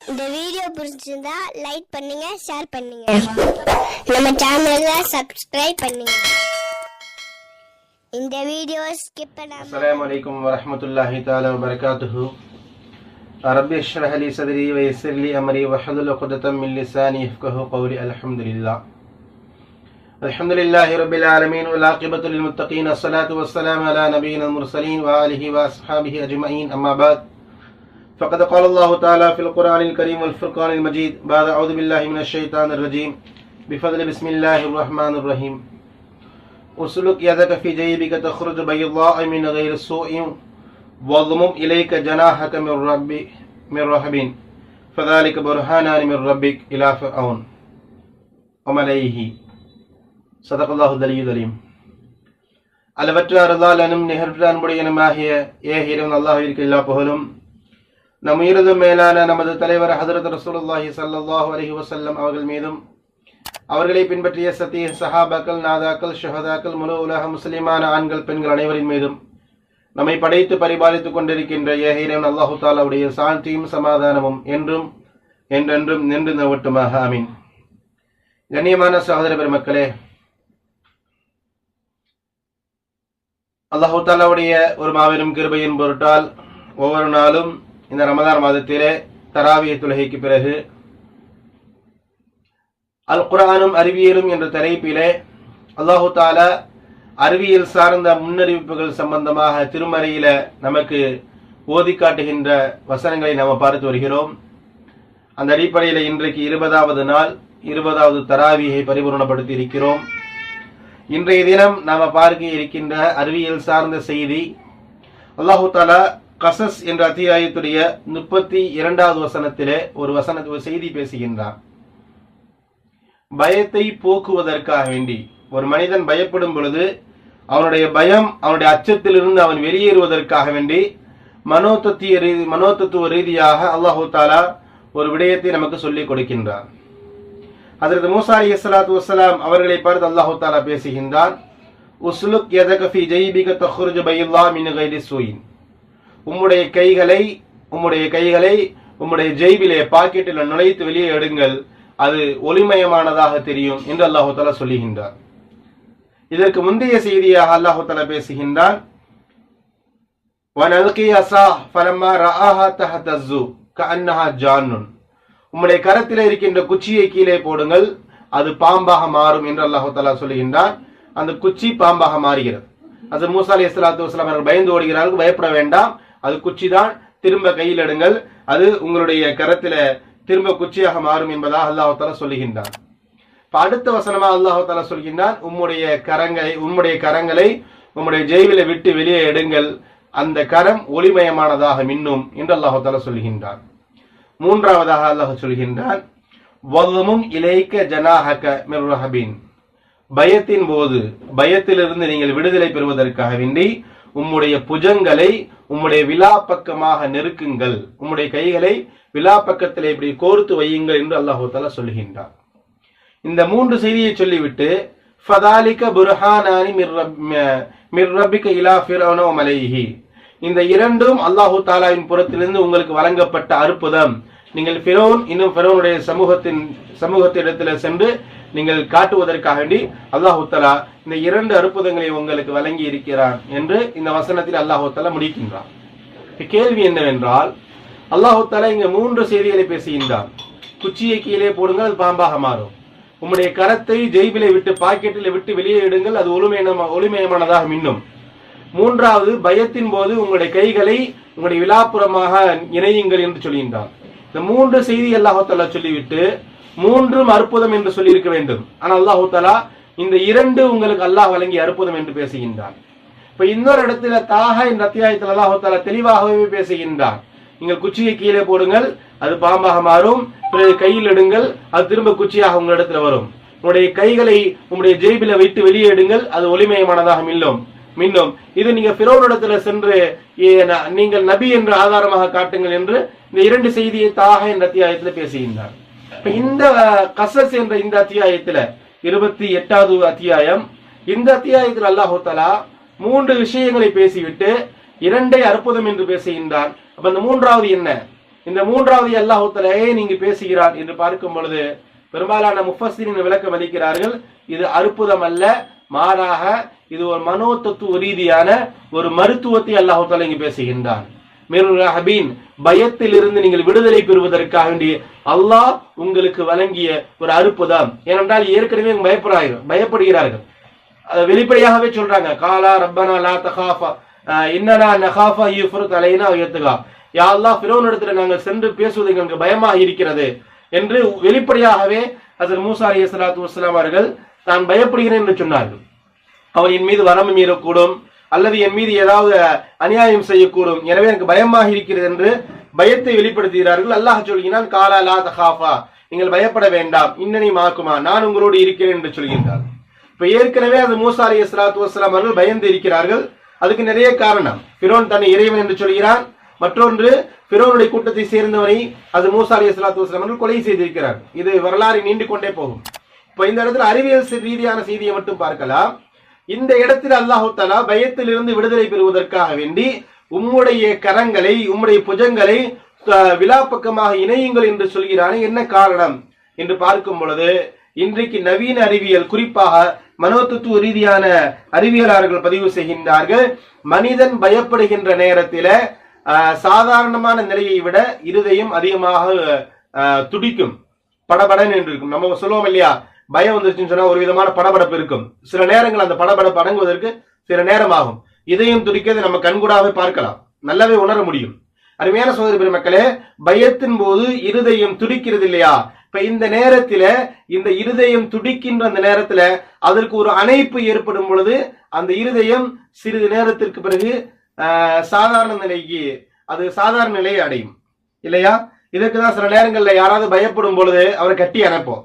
இந்த வீடியோ பிடிச்சிருந்தா லைக் பண்ணுங்க ஷேர் பண்ணுங்க நம்ம சேனலை சப்ஸ்கிரைப் பண்ணுங்க இந்த வீடியோ ஸ்கிப் பண்ணாம السلام عليكم ورحمة الله تعالى وبركاته ربي اشرح لي صدري ويسر لي أمري واحلل عقدة من لساني يفقه قولي الحمد لله الحمد لله رب العالمين والعاقبة للمتقين الصلاة والسلام على نبينا المرسلين وآله وأصحابه أجمعين أما بعد فقد قال الله تعالى في القرآن الكريم والفرقان المجيد بعد أعوذ بالله من الشيطان الرجيم بفضل بسم الله الرحمن الرحيم اسلك يدك في جيبك تخرج بيضاء من غير سوء واضمم إليك جناحك من رب من رهب فذلك برهانان من ربك إلى فرعون وملئه صدق الله العلي العليم அளவற்ற அருளாளனும் நிகழ்ற்ற அன்புடையனுமாகிய ஏகிரும் அல்லாஹிற்கு எல்லா புகழும் நம் உயிரதும் மேலான நமது தலைவர் ஹதரத் ரசூலுல்லாஹி சல்லாஹூ அலஹி வசல்லம் அவர்கள் மீதும் அவர்களை பின்பற்றிய சத்திய சஹாபாக்கள் நாதாக்கள் ஷஹதாக்கள் முழு உலக முஸ்லிமான ஆண்கள் பெண்கள் அனைவரின் மீதும் நம்மை படைத்து பரிபாலித்துக் கொண்டிருக்கின்ற ஏஹிரன் அல்லாஹு தாலாவுடைய சாந்தியும் சமாதானமும் என்றும் என்றென்றும் நின்று நிலவட்டுமாக ஆமீன். கண்ணியமான சகோதர பெருமக்களே அல்லாஹு தாலாவுடைய ஒரு மாபெரும் கிருபையின் பொருட்டால் ஒவ்வொரு நாளும் இந்த ரமதான் மாதத்திலே தராவிய தொழுகைக்கு பிறகு அல் குரானும் அறிவியலும் என்ற தலைப்பிலே அல்லாஹு தாலா அறிவியல் சார்ந்த முன்னறிவிப்புகள் சம்பந்தமாக திருமறையில நமக்கு ஓதி காட்டுகின்ற வசனங்களை நாம் பார்த்து வருகிறோம். அந்த அடிப்படையில் இன்றைக்கு இருபதாவது நாள் இருபதாவது தராவியை பரிபூர்ணப்படுத்தி இருக்கிறோம். இன்றைய தினம் நாம பார்க்க இருக்கின்ற அறிவியல் சார்ந்த செய்தி அல்லாஹு தாலா கசஸ் என்ற அத்தியாயத்துடைய முப்பத்தி இரண்டாவது வசனத்திலே ஒரு வசன ஒரு செய்தி பேசுகின்றார். பயத்தை போக்குவதற்காக வேண்டி. ஒரு மனிதன் பயப்படும் பொழுது அவனுடைய பயம் அவனுடைய அச்சத்திலிருந்து அவன் வெளியேறுவதற்காக வேண்டி மனோதத்திய ரீதி மனோதத்துவ ரீதியாக அல்லாஹு தாலா ஒரு விடயத்தை நமக்கு சொல்லிக் கொடுக்கின்றான். அதற்கு மூசா அலி இஸ்லாத்து வசலாம் அவர்களை பார்த்து அல்லாஹு தாலா பேசுகின்றான். உஸ்லுக் எதகஃபி ஜெய்பிக தஹ்ருஜு பைல்லா மின் கைலி சூயின். உம்முடைய கைகளை உம்முடைய கைகளை உம்முடைய ஜெய்பிலே பாக்கெட்டில் நுழைத்து வெளியே எடுங்கள். அது ஒளிமயமானதாக தெரியும் என்று அல்லாஹால சொல்லுகின்றார். இதற்கு முந்தைய செய்தியாக அல்லாஹால பேசுகின்றான் உம்முடைய கரத்தில் இருக்கின்ற குச்சியை கீழே போடுங்கள் அது பாம்பாக மாறும் என்று அல்லாஹால சொல்லுகின்றான். அந்த குச்சி பாம்பாக மாறுகிறது. அது மூசா அலி இஸ்லாத்து வஸ்லாம் பயந்து ஓடுகிறார்கள் பயப்பட வேண்டாம். அது குச்சி தான் திரும்ப கையில் எடுங்கள். அது உங்களுடைய கரத்தில திரும்ப குச்சியாக மாறும் என்பதாக அல்லாஹால சொல்லுகின்றான். இப்ப அடுத்த வசனமா அல்லாஹால தாலா சொல்கின்றான் உம்முடைய கரங்களை உம்முடைய கரங்களை உம்முடைய ஜெய்வில விட்டு வெளியே எடுங்கள். அந்த கரம் ஒளிமயமானதாக மின்னும் என்று அல்லாஹால சொல்கின்றான். மூன்றாவதாக அல்லாஹ் சொல்கின்றான் வல்லமும் இலைக்க ஜனாஹக பயத்தின் போது பயத்திலிருந்து நீங்கள் விடுதலை பெறுவதற்காக வேண்டி உம்முடைய புஜங்களை உம்முடைய விழா பக்கமாக நெருக்குங்கள். உம்முடைய கைகளை விழா பக்கத்தில் இப்படி கோர்த்து வையுங்கள் என்று அல்லாஹு தாலா சொல்கின்றார் இந்த மூன்று செய்தியை சொல்லிவிட்டு ஃபதாலிக புர்ஹானானி மிர் ரப்பிக இலா ஃபிரௌனோ மலைஹி. இந்த இரண்டும் அல்லாஹு தாலாவின் புறத்திலிருந்து உங்களுக்கு வழங்கப்பட்ட அற்புதம். நீங்கள் ஃபிரோன் இன்னும் ஃபிரோனுடைய சமூகத்தின் சமூகத்திடத்தில் சென்று நீங்கள் காட்டுவதற்காக வேண்டி இந்த இரண்டு அற்புதங்களை உங்களுக்கு வழங்கி இருக்கிறான் என்று இந்த வசனத்தில் அல்லாஹு முடிக்கின்றான். இப்ப கேள்வி என்னவென்றால் அல்லாஹு இங்க மூன்று செய்திகளை பேசுகின்றான். குச்சியை கீழே போடுங்கள் அது பாம்பாக மாறும். உம்முடைய கரத்தை ஜெய்பிலை விட்டு பாக்கெட்டில் விட்டு வெளியே எடுங்கள் அது ஒளிமயமா ஒளிமயமானதாக மின்னும். மூன்றாவது பயத்தின் போது உங்களுடைய கைகளை உங்களுடைய விழாப்புறமாக இணையுங்கள் என்று சொல்கின்றான். இந்த மூன்று செய்தி அல்லாஹு சொல்லிவிட்டு மூன்றும் அற்புதம் என்று சொல்லியிருக்க வேண்டும். ஆனால் அல்லாஹு தலா இந்த இரண்டு உங்களுக்கு அல்லாஹ் வழங்கி அற்புதம் என்று பேசுகின்றான். இப்ப இன்னொரு இடத்துல தாக என்ற அத்தியாயத்தில் அல்லாஹு தாலா தெளிவாகவே பேசுகின்றான். நீங்கள் குச்சியை கீழே போடுங்கள் அது பாம்பாக மாறும் பிறகு கையில் எடுங்கள் அது திரும்ப குச்சியாக உங்களிடத்துல வரும். உங்களுடைய கைகளை உங்களுடைய ஜெய்பில வைத்து வெளியே எடுங்கள் அது ஒளிமயமானதாக மில்லும் மின்னும். இது நீங்க பிறோனிடத்துல சென்று ஏ, ந- நீங்கள் நபி என்று ஆதாரமாக காட்டுங்கள் என்று இந்த இரண்டு செய்தியை தாக என்ற அத்தியாயத்தில் பேசுகின்றார். இப்ப இந்த கசஸ் என்ற இந்த அத்தியாயத்துல இருபத்தி எட்டாவது அத்தியாயம் இந்த அத்தியாயத்தில் அல்லாஹு மூன்று விஷயங்களை பேசிவிட்டு இரண்டே அற்புதம் என்று பேசுகின்றான். அப்ப இந்த மூன்றாவது என்ன? இந்த மூன்றாவது அல்லாஹுத்தலா ஏன் இங்கு பேசுகிறான் என்று பார்க்கும் பொழுது பெரும்பாலான முஃபஸ்ஸிரின் விளக்கம் அளிக்கிறார்கள் இது அற்புதம் அல்ல மாறாக இது ஒரு மனோ தத்துவ ரீதியான ஒரு மருத்துவத்தை அல்லாஹுத்தாலா இங்கு பேசுகின்றான். மேலும் ஹபீன் பயத்தில் இருந்து நீங்கள் விடுதலை பெறுவதற்காக வேண்டிய அல்லாஹ் உங்களுக்கு வழங்கிய ஒரு அற்புதம் ஏனென்றால் ஏற்கனவே இவங்க பயப்படுறார்கள் பயப்படுகிறார்கள். வெளிப்படையாகவே சொல்றாங்க. காலா ரப்பனா லா தகாஃபா. இன்னனா நகாஃபா யூஃபருத் தலைனா உயர்த்துகா. யா அல்லாஹ் இடத்துல நாங்கள் சென்று பேசுவது எங்களுக்கு பயமாக இருக்கிறது என்று வெளிப்படையாகவே அசர் மூசா அலி சலாத்து வஸ்லாம் அவர்கள் தான் பயப்படுகிறேன் என்று சொன்னார்கள். அவன் என் மீது வரம்பு மீறக்கூடும். அல்லது என் மீது ஏதாவது அநியாயம் செய்யக்கூடும். எனவே எனக்கு பயமாக இருக்கிறது என்று பயத்தை வெளிப்படுத்துகிறார்கள். அல்லாஹ் சொல்கிறான் காலா லா தகாஃபா நீங்கள் பயப்பட வேண்டாம். இன்னனி மாக்குமா. நான் உங்களோடு இருக்கிறேன் என்று சொல்கின்றார். இப்ப ஏற்கனவே அது மூசா அலி இஸ்லாத்து வஸ்லாம் அவர்கள் பயந்து இருக்கிறார்கள். அதுக்கு நிறைய காரணம். பிரோன் தன்னை இறைவன் என்று சொல்கிறான். மற்றொன்று பிரோனுடைய கூட்டத்தை சேர்ந்தவனை அது மூசா அலி இஸ்லாத்து வஸ்லாம் அவர்கள் கொலை செய்திருக்கிறார் இது வரலாறு நீண்டு கொண்டே போகும். இப்ப இந்த இடத்துல அறிவியல் ரீதியான செய்தியை மட்டும் பார்க்கலாம். இந்த இடத்தில் அல்லாஹு தலா பயத்திலிருந்து விடுதலை பெறுவதற்காக வேண்டி உம்முடைய கரங்களை உம்முடைய புஜங்களை விழா பக்கமாக இணையுங்கள் என்று சொல்கிறானே. என்ன காரணம்? என்று பார்க்கும் பொழுது இன்றைக்கு நவீன அறிவியல் குறிப்பாக மனோதத்துவ ரீதியான அறிவியலாளர்கள் பதிவு செய்கின்றார்கள். மனிதன் பயப்படுகின்ற நேரத்தில் சாதாரணமான நிலையை விட இருதயம் அதிகமாக அஹ், துடிக்கும். படபடன் என்று இருக்கும். நம்ம சொல்லுவோம் இல்லையா? பயம் வந்துருச்சுன்னு சொன்னா ஒரு விதமான படபடப்பு இருக்கும். சில நேரங்கள் அந்த படபடப்பு அடங்குவதற்கு சில நேரம் ஆகும் இதயம் துடிக்கிறது நம்ம கண்கூடாவே பார்க்கலாம். நல்லாவே உணர முடியும். அருமையான சோதரி பெருமக்களே பயத்தின் போது இருதயம் துடிக்கிறது இல்லையா? இப்ப இந்த நேரத்தில இந்த இருதயம் துடிக்கின்ற அந்த நேரத்துல அதற்கு ஒரு அணைப்பு ஏற்படும் பொழுது அந்த இருதயம் சிறிது நேரத்திற்கு பிறகு சாதாரண நிலைக்கு அது சாதாரண நிலையை அடையும். இல்லையா? இதற்கு தான் சில நேரங்கள்ல யாராவது பயப்படும் பொழுது அவரை கட்டி அனுப்போம்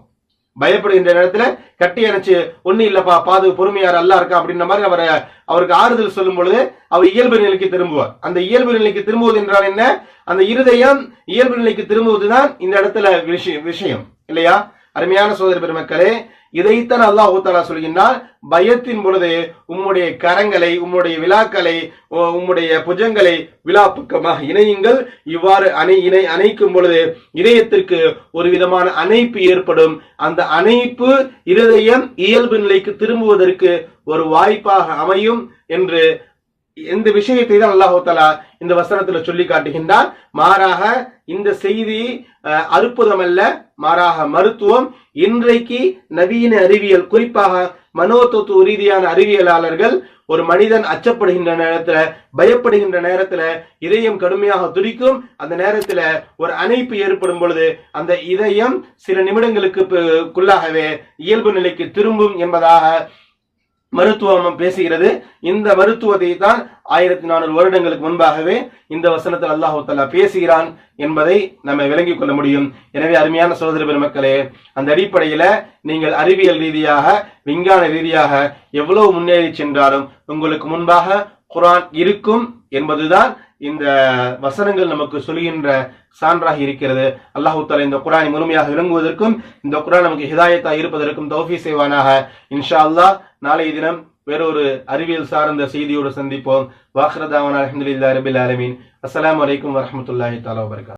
பயப்படுகின்ற நேரத்துல கட்டி அணைச்சு ஒண்ணு இல்லப்பா பாது பொறுமையார் அல்லா இருக்கா? அப்படின்ற மாதிரி அவரை அவருக்கு ஆறுதல் சொல்லும் பொழுது அவர் இயல்பு நிலைக்கு திரும்புவார். அந்த இயல்பு நிலைக்கு திரும்புவது என்றால் என்ன? அந்த இருதயம் இயல்பு நிலைக்கு திரும்புவதுதான் இந்த இடத்துல விஷயம் விஷயம். இல்லையா? அருமையான சோதரி பெருமக்களே இதைத்தான் அல்லாஹ் ஊத்தாலா சொல்கின்றார் பயத்தின் பொழுது உம்முடைய கரங்களை உம்முடைய விழாக்களை உ- உம்முடைய புஜங்களை விழா பக்கமாக இணையுங்கள். இவ்வாறு அணை இணை அணைக்கும் பொழுது இதயத்திற்கு ஒரு விதமான அணைப்பு ஏற்படும். அந்த அணைப்பு இருதயம் இயல்பு நிலைக்கு திரும்புவதற்கு ஒரு வாய்ப்பாக அமையும் என்று இந்த விஷயத்தை தான் அல்லாஹு இந்த வசனத்துல சொல்லி காட்டுகின்றார் மாறாக இந்த செய்தி அஹ், அற்புதம் அல்ல மாறாக மருத்துவம். இன்றைக்கு நவீன அறிவியல் குறிப்பாக மனோதத்துவ ரீதியான அறிவியலாளர்கள் ஒரு மனிதன் அச்சப்படுகின்ற நேரத்துல பயப்படுகின்ற நேரத்துல இதயம் கடுமையாக துடிக்கும். அந்த நேரத்துல ஒரு அணைப்பு ஏற்படும் பொழுது அந்த இதயம் சில நிமிடங்களுக்கு குள்ளாகவே இயல்பு நிலைக்கு திரும்பும் என்பதாக மருத்துவம் பேசுகிறது. இந்த மருத்துவத்தை தான் ஆயிரத்தி நானூறு வருடங்களுக்கு முன்பாகவே இந்த வசனத்தில் அல்லாஹு பேசுகிறான் என்பதை நம்ம விளங்கிக் கொள்ள முடியும். எனவே அருமையான சகோதர பெருமக்களே அந்த அடிப்படையில நீங்கள் அறிவியல் ரீதியாக விஞ்ஞான ரீதியாக எவ்வளவு முன்னேறி சென்றாலும் உங்களுக்கு முன்பாக குரான் இருக்கும் என்பதுதான் இந்த வசனங்கள் நமக்கு சொல்கின்ற சான்றாக இருக்கிறது. அல்லாஹு தஆலா இந்த குரானை முழுமையாக விளங்குவதற்கும் இந்த குரான் நமக்கு ஹிதாயத்தாக இருப்பதற்கும் தௌஃபி செய்வானாக. இன்ஷா அல்லா நாளைய தினம் வேறொரு அறிவியல் சார்ந்த செய்தியோடு சந்திப்போம். வாஹ்ரதாவன் அலமதுல்லா ரபில் ஆலமீன். அஸ்லாம் வலைக்கம் வரமத்துல்லாஹி தாலா வபரகாத்துஹு